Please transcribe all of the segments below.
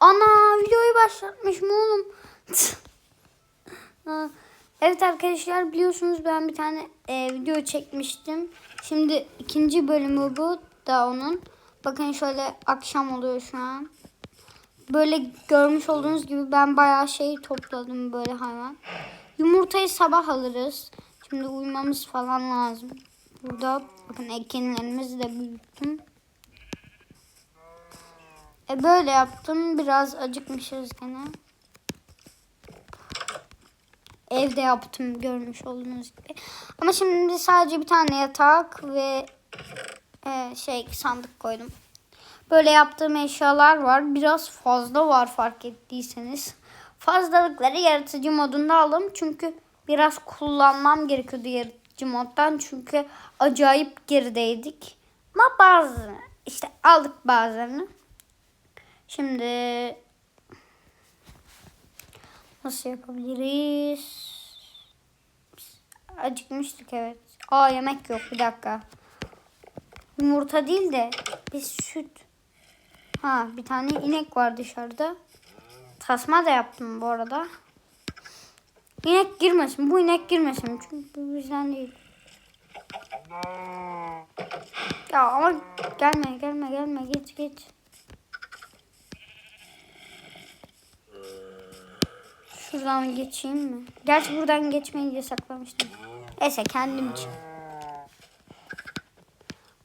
Ana videoyu başlatmışım oğlum. Evet arkadaşlar biliyorsunuz ben bir tane e, video çekmiştim. Şimdi ikinci bölümü bu da onun. Bakın şöyle akşam oluyor şu an. Böyle görmüş olduğunuz gibi ben bayağı şey topladım böyle hayvan. Yumurtayı sabah alırız. Şimdi uyumamız falan lazım. Burada bakın ekinlerimizi de büyüttüm. E böyle yaptım. Biraz acıkmışız gene. Evde yaptım görmüş olduğunuz gibi. Ama şimdi sadece bir tane yatak ve e, şey sandık koydum. Böyle yaptığım eşyalar var. Biraz fazla var fark ettiyseniz. Fazlalıkları yaratıcı modunda aldım. Çünkü biraz kullanmam gerekiyordu yaratıcı moddan. Çünkü acayip gerideydik. Ama bazı işte aldık bazılarını. Şimdi nasıl yapabiliriz? Acıkmıştık evet. Aa yemek yok bir dakika. Yumurta değil de bir süt. Ha bir tane inek var dışarıda. Tasma da yaptım bu arada. İnek girmesin. Bu inek girmesin. Çünkü bu bizden değil. Ya ama gelme gelme gelme geç geç. Şuradan geçeyim mi? Gerçi buradan geçmeyi yasaklamıştım. Neyse kendim için.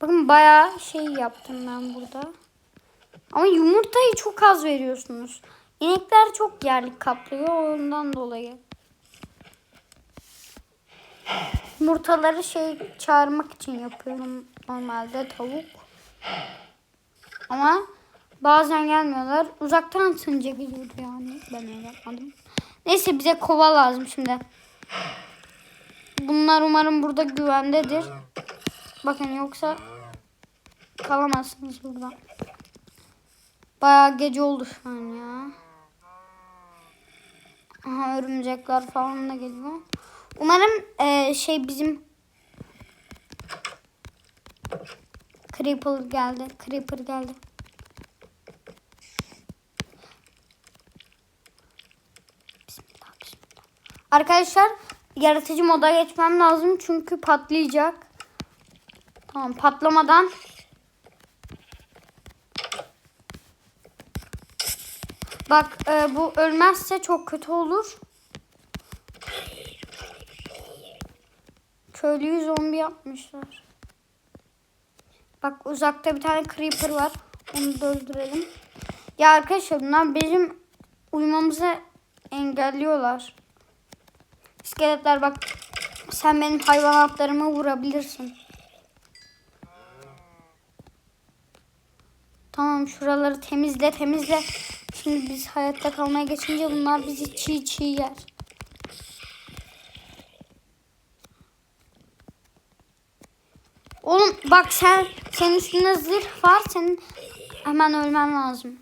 Bakın bayağı şey yaptım ben burada. Ama yumurtayı çok az veriyorsunuz. İnekler çok yerlik kaplıyor ondan dolayı. Yumurtaları şey çağırmak için yapıyorum normalde tavuk. Ama bazen gelmiyorlar. Uzaktan sınca geliyordu yani. Ben öyle yapmadım. Neyse bize kova lazım şimdi. Bunlar umarım burada güvendedir. Bakın yoksa kalamazsınız burada. Bayağı gece oldu şu an ya. Aha örümcekler falan da geliyor. Umarım e, şey bizim Creeper geldi. Creeper geldi. Arkadaşlar yaratıcı moda geçmem lazım çünkü patlayacak. Tamam patlamadan Bak e, bu ölmezse çok kötü olur. Köylüyü zombi yapmışlar. Bak uzakta bir tane creeper var. Onu da öldürelim. Ya arkadaşlar bunlar bizim uyumamızı engelliyorlar. İskeletler bak sen benim hayvanatlarımı vurabilirsin. Tamam şuraları temizle temizle. Şimdi biz hayatta kalmaya geçince bunlar bizi çiğ çiğ yer. Oğlum bak sen senin üstünde zırh var. Senin hemen ölmen lazım.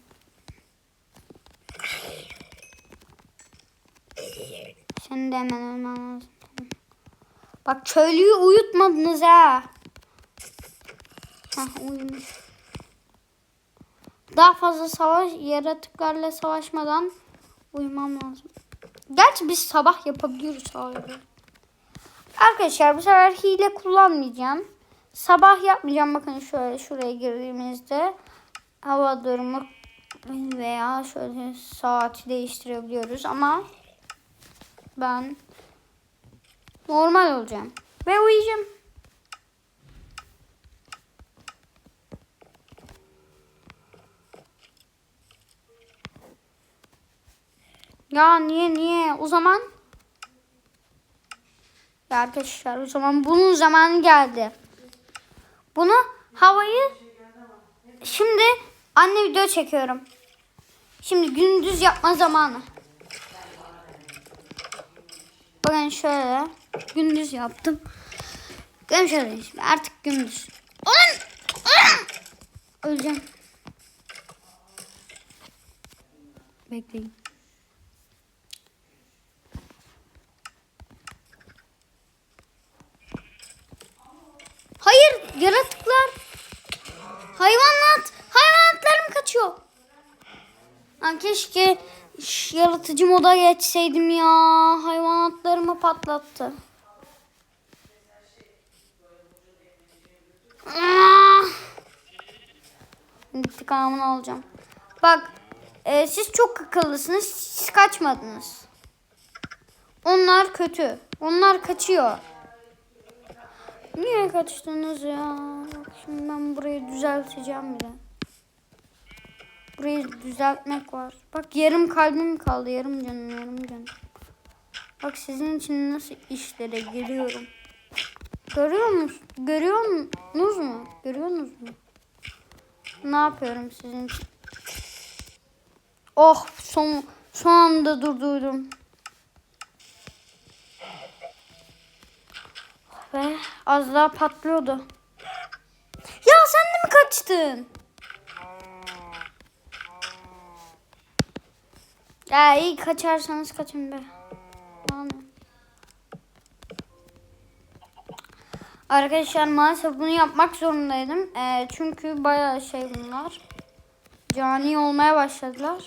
Senin de hemen ölmen lazım. Bak köylüyü uyutmadınız ha. Hah uyumuş. Daha fazla savaş yaratıklarla savaşmadan uyumam lazım. Gerçi biz sabah yapabiliyoruz abi. Arkadaşlar bu sefer hile kullanmayacağım. Sabah yapmayacağım. Bakın şöyle şuraya girdiğimizde hava durumu veya şöyle saati değiştirebiliyoruz ama ben normal olacağım ve uyuyacağım. Ya niye niye? O zaman ya arkadaşlar o zaman bunun zamanı geldi. Bunu havayı şimdi anne video çekiyorum. Şimdi gündüz yapma zamanı. Bakın şöyle gündüz yaptım. Bakın şöyle şimdi artık gündüz. Ulan! Öleceğim. Bekleyin. Hayır yaratıklar. Hayvanat. Hayvanatlarım kaçıyor. Lan keşke ş- yaratıcı moda geçseydim ya. Hayvanatlarımı patlattı. Ah! İntikamını alacağım. Bak e, siz çok akıllısınız. Siz kaçmadınız. Onlar kötü. Onlar kaçıyor. Niye kaçtınız ya? Şimdi ben burayı düzelteceğim bir de. Burayı düzeltmek var. Bak yarım kalbim kaldı. Yarım canım yarım canım. Bak sizin için nasıl işlere giriyorum. Görüyor musunuz? Görüyor musunuz mu? Görüyorsunuz mu? Ne yapıyorum sizin için? Oh son son anda durdurdum. Ve az daha patlıyordu. Ya sen de mi kaçtın? Ya iyi kaçarsanız kaçın be. Aman. Arkadaşlar maalesef bunu yapmak zorundaydım. Ee, çünkü bayağı şey bunlar. Cani olmaya başladılar.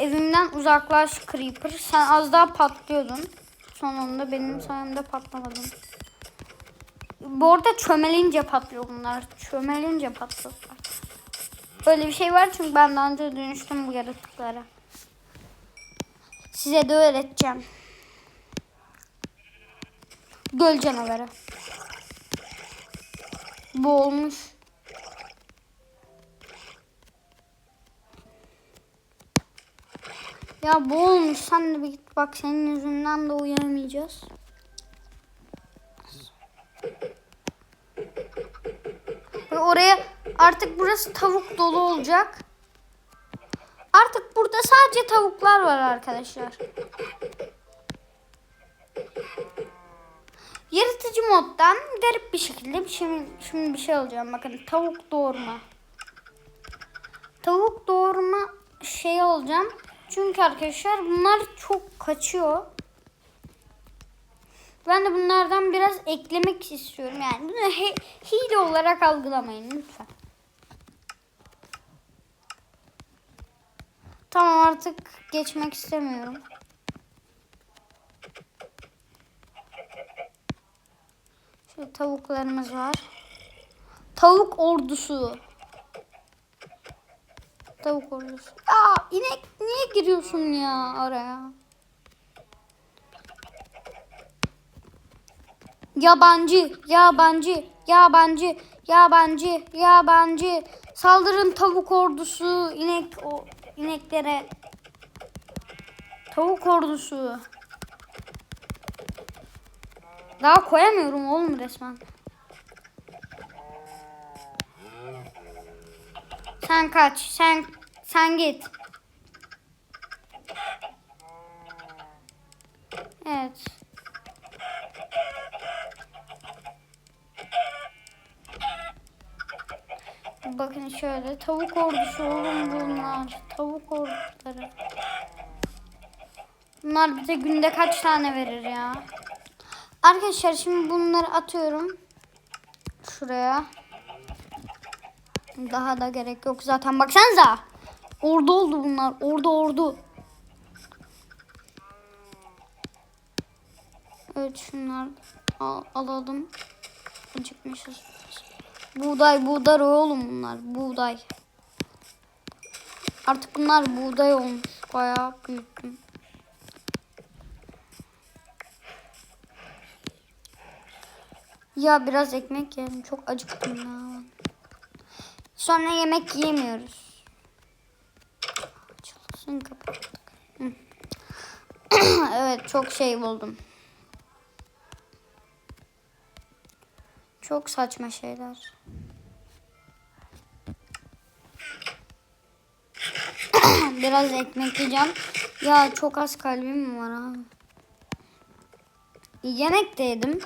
Evimden uzaklaş Creeper. Sen az daha patlıyordun. Sonunda benim sayemde patlamadın. Bu arada çömelince patlıyor bunlar. Çömelince patlıyorlar. Böyle bir şey var çünkü ben daha önce dönüştüm bu yaratıklara. Size de öğreteceğim. Göl canavarı. Bu olmuş. Ya bu olmuş. Sen de bir git bak senin yüzünden de uyuyamayacağız. Ve oraya artık burası tavuk dolu olacak. Artık burada sadece tavuklar var arkadaşlar. Yaratıcı moddan garip bir şekilde bir şey, şimdi bir şey alacağım. Bakın tavuk doğurma. Tavuk doğurma şey alacağım. Çünkü arkadaşlar bunlar çok kaçıyor. Ben de bunlardan biraz eklemek istiyorum. Yani bunu hile olarak algılamayın lütfen. Tamam artık geçmek istemiyorum. Şöyle tavuklarımız var. Tavuk ordusu. Tavuk ordusu. Ya inek niye giriyorsun ya araya? Yabancı, yabancı, yabancı, yabancı, yabancı. Saldırın tavuk ordusu, inek o ineklere. Tavuk ordusu. Daha koyamıyorum oğlum resmen. Sen kaç, sen sen git. Evet. Bakın şöyle tavuk ordusu oğlum bunlar. Tavuk orduları. Bunlar bize günde kaç tane verir ya? Arkadaşlar şimdi bunları atıyorum. Şuraya. Daha da gerek yok zaten. Baksanıza. Ordu oldu bunlar. Ordu ordu. Evet şunlar al, alalım. Acıkmışız. Buğday buğday oğlum bunlar. Buğday. Artık bunlar buğday olmuş. Bayağı büyüttüm. Ya biraz ekmek yedim. Çok acıktım ya. Sonra yemek yemiyoruz. Açılsın kapattık. Hı. evet çok şey buldum. Çok saçma şeyler. Biraz ekmek yiyeceğim. Ya çok az kalbim var ha. Yemek de yedim.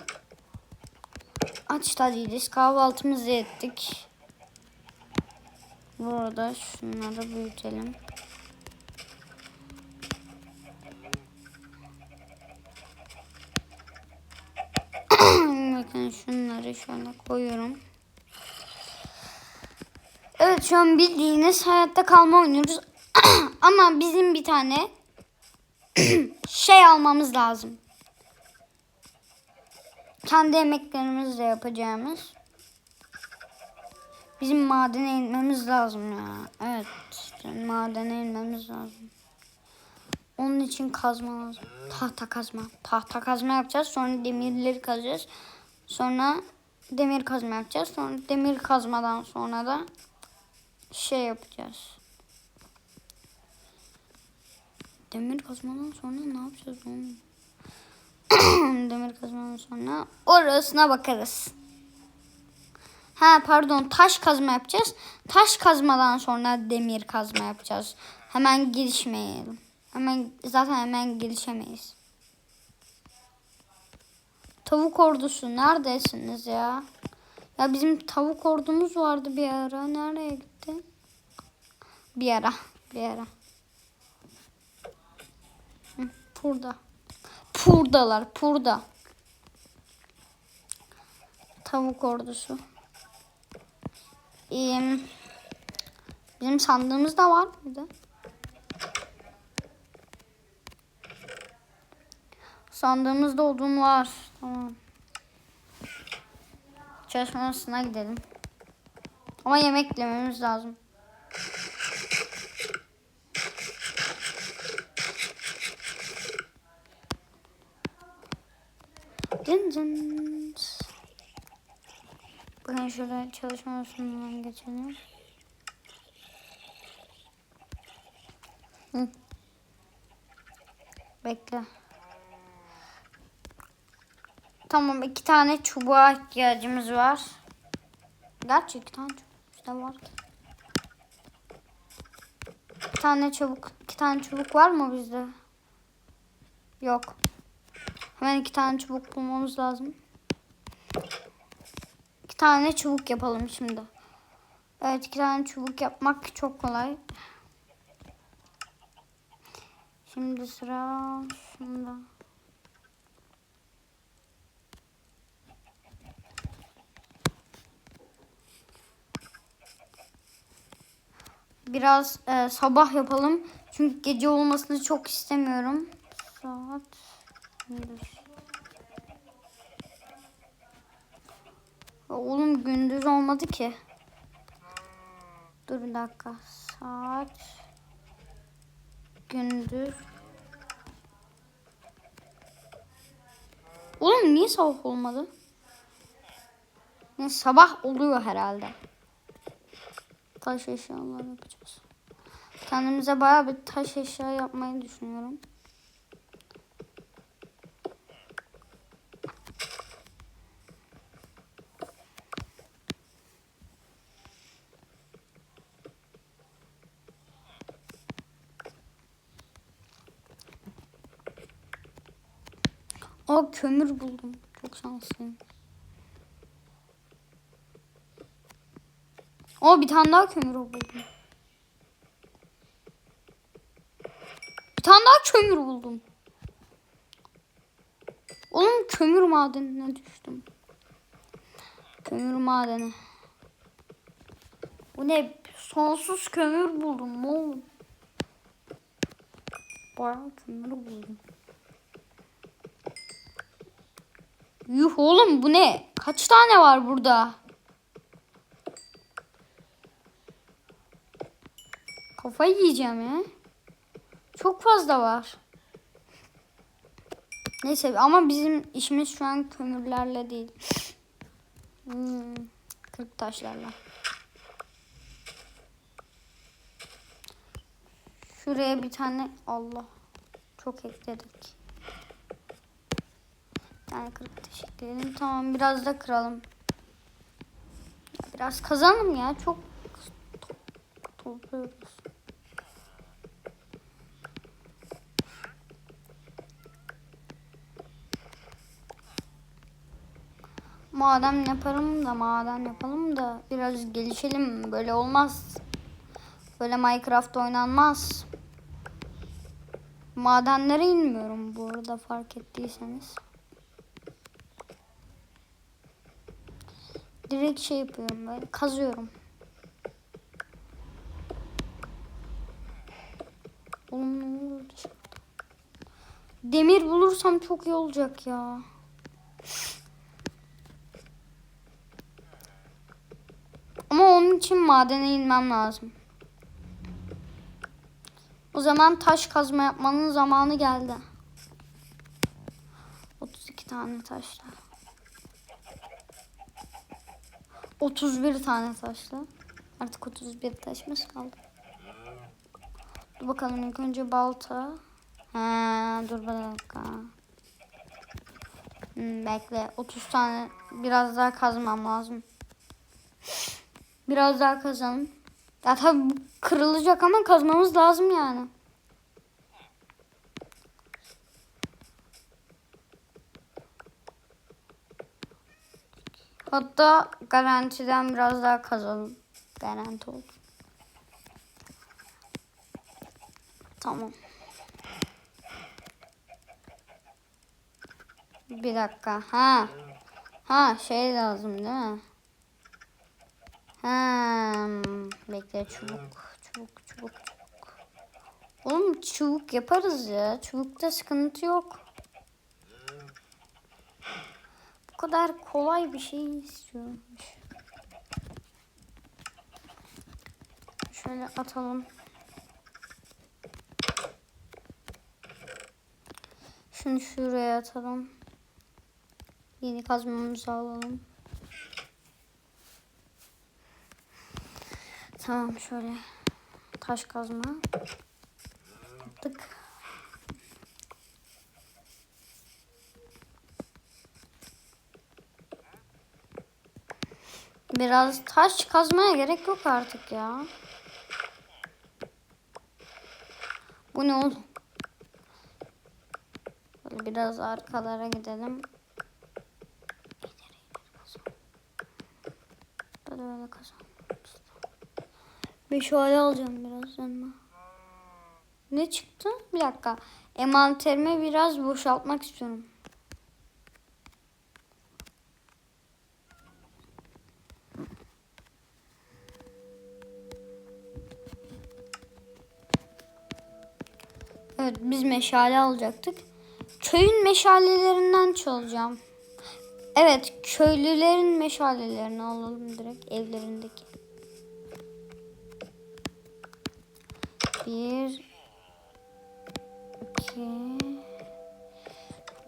Aç da. Kahvaltımızı ettik. Burada şunları büyütelim. Bakın şunları şöyle koyuyorum. Evet şu an bildiğiniz hayatta kalma oynuyoruz. Ama bizim bir tane şey almamız lazım. Kendi emeklerimizle yapacağımız. Bizim madene inmemiz lazım ya. Evet. Madene inmemiz lazım. Onun için kazma lazım. Tahta kazma. Tahta kazma yapacağız. Sonra demirleri kazacağız. Sonra demir kazma yapacağız. Sonra demir kazmadan sonra da şey yapacağız. Demir kazmadan sonra ne yapacağız oğlum? demir kazmadan sonra orasına bakarız. Ha pardon taş kazma yapacağız. Taş kazmadan sonra demir kazma yapacağız. Hemen girişmeyelim. Hemen zaten hemen gelişemeyiz. Tavuk ordusu neredesiniz ya? Ya bizim tavuk ordumuz vardı bir ara. Nereye gitti? Bir ara. Bir ara. Hı, Burada. Purdalar. Purda. Tavuk ordusu. Ee, bizim sandığımız da var mıydı? Sandığımızda olduğum var. Tamam. Çalışma odasına gidelim. Ama yemek yememiz lazım. Dın dın. Bakın şöyle çalışma odasından geçelim. Hı. Bekle. Tamam iki tane çubuğa ihtiyacımız var. Gerçi iki tane çubuk da var ki. Bir tane çubuk, iki tane çubuk var mı bizde? Yok. Hemen iki tane çubuk bulmamız lazım. İki tane çubuk yapalım şimdi. Evet iki tane çubuk yapmak çok kolay. Şimdi sıra şunda. Biraz e, sabah yapalım. Çünkü gece olmasını çok istemiyorum. Saat gündüz. Oğlum gündüz olmadı ki. Dur bir dakika. Saat gündüz. Oğlum niye sabah olmadı? Ne sabah oluyor herhalde. Taş eşyalar yapacağız. Kendimize bayağı bir taş eşya yapmayı düşünüyorum. Aa kömür buldum. Çok şanslıyım. Aa bir tane daha kömür buldum. Bir tane daha kömür buldum. Oğlum kömür madenine düştüm. Kömür madeni. Bu ne? Sonsuz kömür buldum oğlum. Bayağı kömür buldum. Yuh oğlum bu ne? Kaç tane var burada? Kafayı yiyeceğim ya. Çok fazla var. Neyse ama bizim işimiz şu an kömürlerle değil. Hmm, kırık taşlarla. Şuraya bir tane Allah. Çok ekledik. Yani kırık taş ekleyelim. Tamam biraz da kıralım. Biraz kazanım ya. Çok topluyoruz. Maden yaparım da maden yapalım da biraz gelişelim. Böyle olmaz. Böyle Minecraft oynanmaz. Madenlere inmiyorum bu arada fark ettiyseniz. Direkt şey yapıyorum böyle kazıyorum. Demir bulursam çok iyi olacak ya. Ama onun için madene inmem lazım. O zaman taş kazma yapmanın zamanı geldi. 32 tane taşla. 31 tane taşla. Artık 31 taşımız kaldı. Dur bakalım ilk önce balta. Ha, dur bir dakika. Hmm, bekle 30 tane biraz daha kazmam lazım. Biraz daha kazalım. Ya tabii bu kırılacak ama kazmamız lazım yani. Hatta garantiden biraz daha kazalım. Garanti oldu. Tamam. Bir dakika. Ha. Ha şey lazım değil mi? Hmm, bekle çubuk, çubuk, çubuk, çubuk. Oğlum çubuk yaparız ya. Çubukta sıkıntı yok. Bu kadar kolay bir şey istiyormuş. Şöyle atalım. Şunu şuraya atalım. Yeni kazmamızı alalım. Tamam şöyle taş kazma yaptık. Biraz taş kazmaya gerek yok artık ya. Bu ne oğlum? Böyle biraz arkalara gidelim. Böyle böyle kazalım. Meşale alacağım biraz yanıma. Ne çıktı? Bir dakika. Envanterimi biraz boşaltmak istiyorum. Evet biz meşale alacaktık. Köyün meşalelerinden çalacağım. Evet köylülerin meşalelerini alalım direkt evlerindeki. Bir, iki,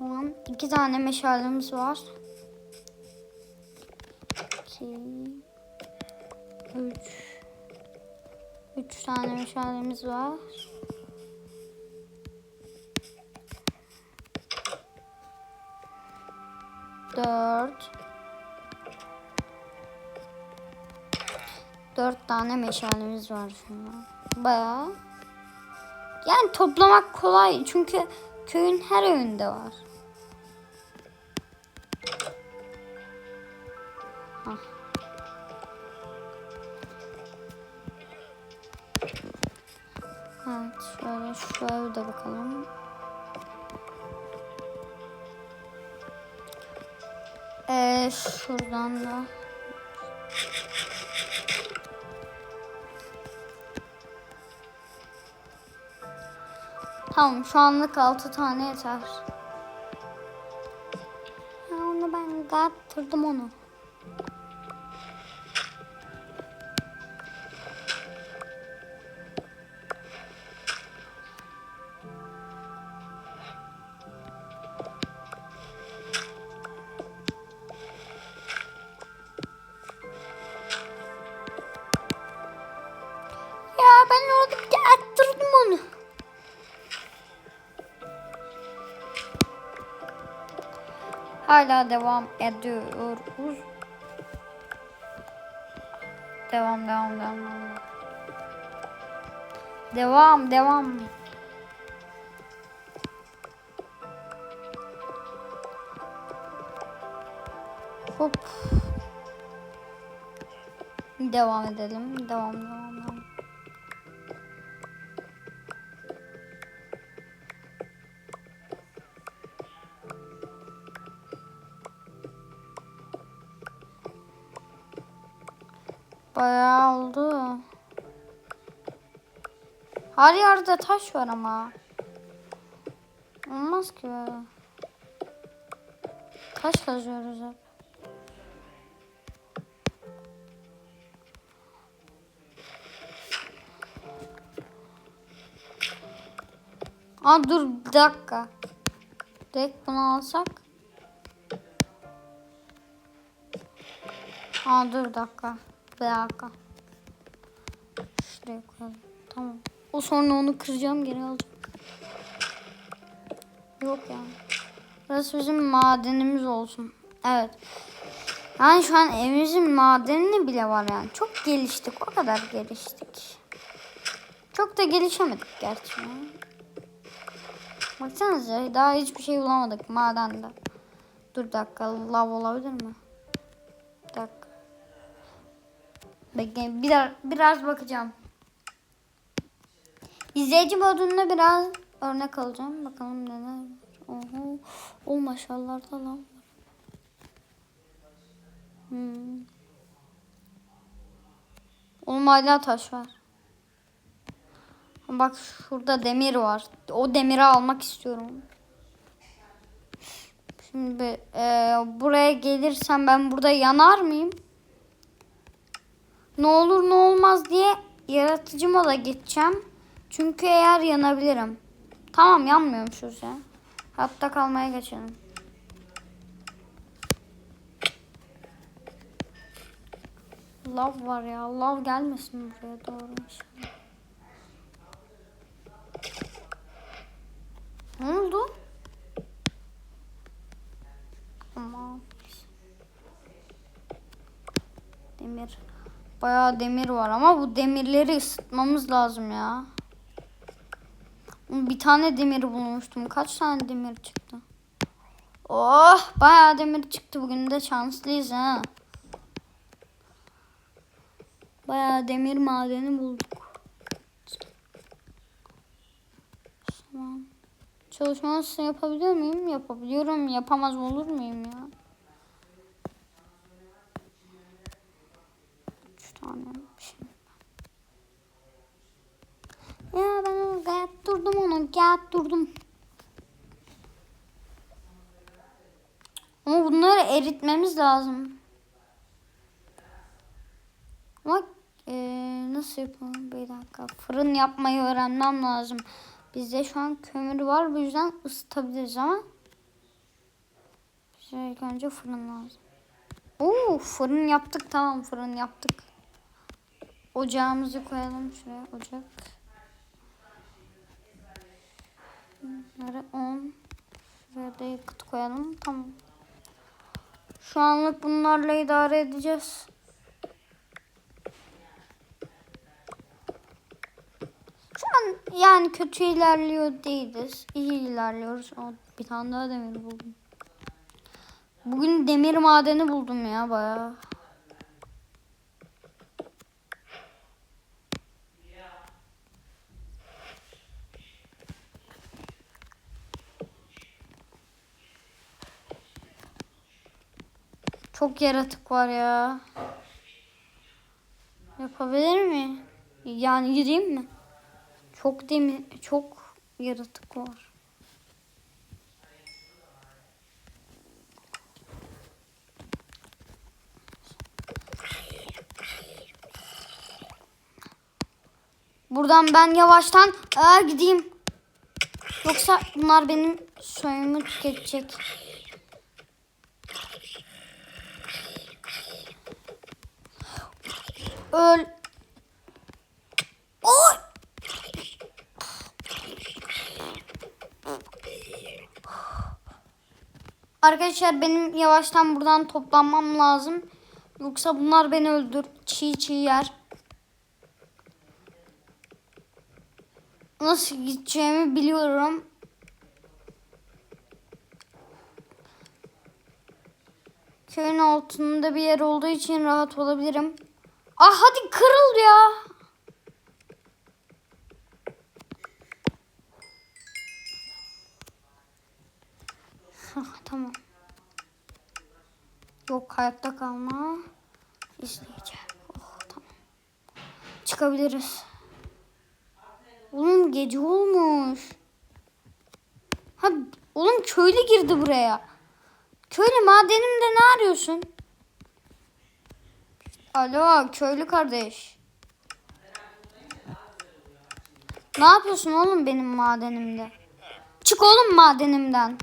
an iki tane meşalemiz var. İki, üç, üç tane meşalemiz var. Dört. Dört tane meşalemiz var şu an. Bayağı. Yani toplamak kolay çünkü köyün her evinde var. Hah. Evet şöyle şu evde bakalım. Ee, şuradan da Tamam şu anlık 6 tane yeter. Ya onu ben kaptırdım onu. Hala devam ediyoruz. Devam, devam, devam. Devam, devam. Hop. Devam edelim. Devam, devam, Her yerde taş var ama. Olmaz ki böyle. Taş kazıyoruz hep. Aa dur bir dakika. Direkt bunu alsak. Aa dur bir dakika. Bir dakika. Şuraya koyalım. Tamam. O sonra onu kıracağım geri alacağım. Yok yani. Burası bizim madenimiz olsun. Evet. Yani şu an evimizin madeni bile var yani. Çok geliştik. O kadar geliştik. Çok da gelişemedik gerçi. ya. Baksanıza daha hiçbir şey bulamadık madende. Dur bir dakika lav olabilir mi? Bir dakika. Bekleyin biraz, biraz bakacağım. İzleyici modunda biraz örnek alacağım. Bakalım neler var. Oho. O maşallah da lan. Hmm. Oğlum hala taş var. Bak şurada demir var. O demiri almak istiyorum. Şimdi e, buraya gelirsem ben burada yanar mıyım? Ne olur ne olmaz diye yaratıcı moda geçeceğim. Çünkü eğer yanabilirim. Tamam yanmıyorum şu an. Hatta kalmaya geçelim. Lav var ya. Lav gelmesin buraya doğru inşallah. Ne oldu? Ama demir. Bayağı demir var ama bu demirleri ısıtmamız lazım ya. Bir tane demir bulmuştum. Kaç tane demir çıktı? Oh bayağı demir çıktı. Bugün de şanslıyız ha. Bayağı demir madeni bulduk. Tamam. Çalışma nasıl yapabiliyor muyum? Yapabiliyorum. Yapamaz olur muyum ya? Üç tane Ya ben onu gayet durdum onu. Gayet durdum. Ama bunları eritmemiz lazım. Ama eee, nasıl yapalım? Bir dakika. Fırın yapmayı öğrenmem lazım. Bizde şu an kömür var. Bu yüzden ısıtabiliriz ama bize ilk önce fırın lazım. Oo, fırın yaptık. Tamam fırın yaptık. Ocağımızı koyalım şuraya. Ocak. Bunları 10. Şuraya da yakıt koyalım. Tamam. Şu anlık bunlarla idare edeceğiz. Şu an yani kötü ilerliyor değiliz. İyi ilerliyoruz. Aa, bir tane daha demir buldum. Bugün demir madeni buldum ya bayağı. Çok yaratık var ya. Yapabilir mi? Yani gireyim mi? Çok demir, çok yaratık var. Buradan ben yavaştan aa, gideyim. Yoksa bunlar benim soyumu tüketecek. Öl. Oy! Arkadaşlar benim yavaştan buradan toplanmam lazım. Yoksa bunlar beni öldür. Çiğ çiğ yer. Nasıl gideceğimi biliyorum. Köyün altında bir yer olduğu için rahat olabilirim. Ah hadi kırıl ya. Tamam. Yok hayatta kalma. İzleyeceğim. Oh, tamam. Çıkabiliriz. Oğlum gece olmuş. Ha oğlum köylü girdi buraya. Köylü madenimde ne arıyorsun? Alo köylü kardeş. Ne yapıyorsun oğlum benim madenimde? Çık oğlum madenimden.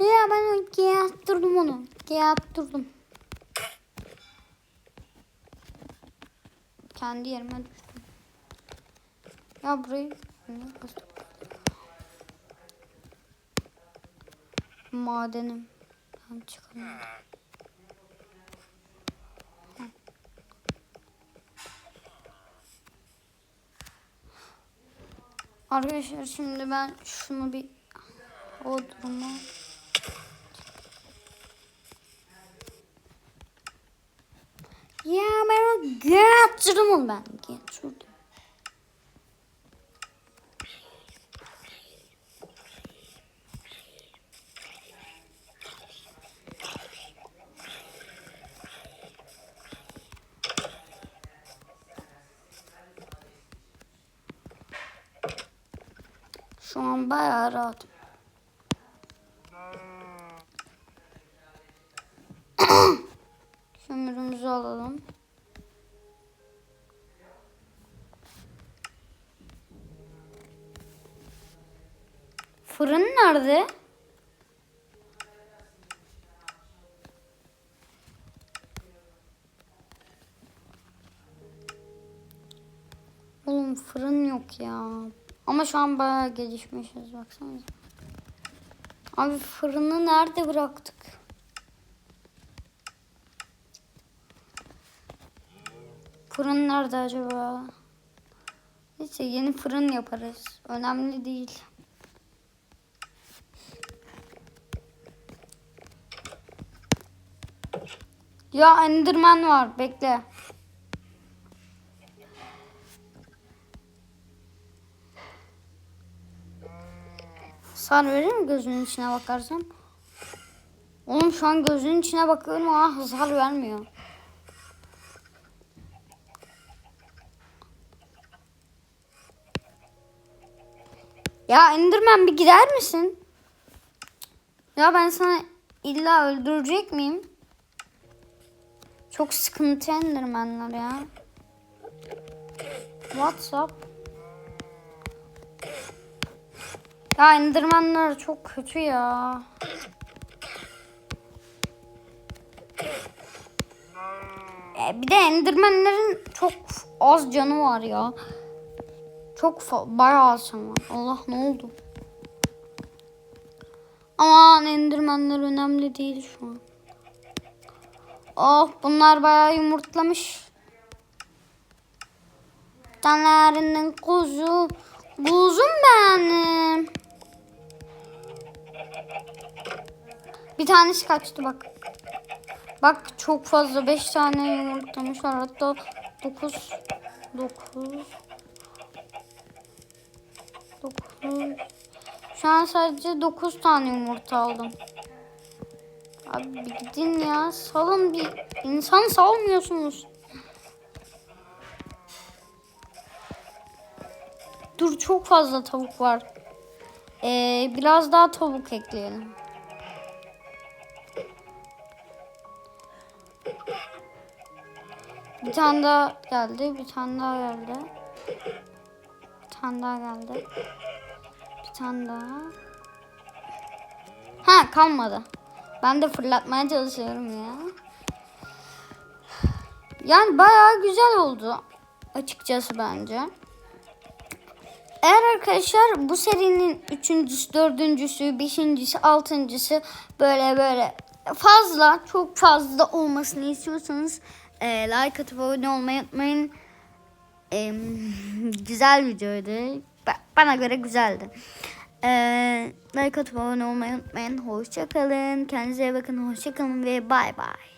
Ya ben yaptırdım onu. Yaptırdım. Kendi yerime düştüm. Ya burayı? Madenim. Ben çıkamıyorum. Arkadaşlar şimdi ben şunu bir o duruma Ya ben onu ben getirdim. Nerede? Oğlum fırın yok ya. Ama şu an bayağı gelişmişiz baksanıza. Abi fırını nerede bıraktık? Fırın nerede acaba? Neyse yeni fırın yaparız. Önemli değil. Ya Enderman var. Bekle. Sar verir mi gözünün içine bakarsam? Oğlum şu an gözünün içine bakıyorum ama hasar vermiyor. Ya Enderman bir gider misin? Ya ben sana illa öldürecek miyim? Çok sıkıntı Enderman'lar ya. WhatsApp. Ya Enderman'lar çok kötü ya. E, bir de Enderman'lerin çok az canı var ya. Çok bayağı az canı var. Allah ne oldu? Aman Enderman'ler önemli değil şu an. Oh bunlar bayağı yumurtlamış. Tanerinin kuzu. Kuzum benim. Bir tanesi kaçtı bak. Bak çok fazla 5 tane yumurtlamış var. Hatta 9 9 9 Şu an sadece 9 tane yumurta aldım. Abi gidin ya. Salın bir. İnsan salmıyorsunuz. Dur çok fazla tavuk var. Ee, biraz daha tavuk ekleyelim. Bir tane daha geldi. Bir tane daha geldi. Bir tane daha geldi. Bir tane daha. Ha kalmadı. Ben de fırlatmaya çalışıyorum ya. Yani bayağı güzel oldu. Açıkçası bence. Eğer arkadaşlar bu serinin üçüncüsü, dördüncüsü, beşincisi, altıncısı böyle böyle fazla, çok fazla olmasını istiyorsanız e, like atıp abone olmayı unutmayın. E, güzel videoydu. Ba- Bana göre güzeldi. E, like atıp abone olmayı unutmayın. Hoşçakalın. Kendinize iyi bakın. Hoşçakalın ve bay bay.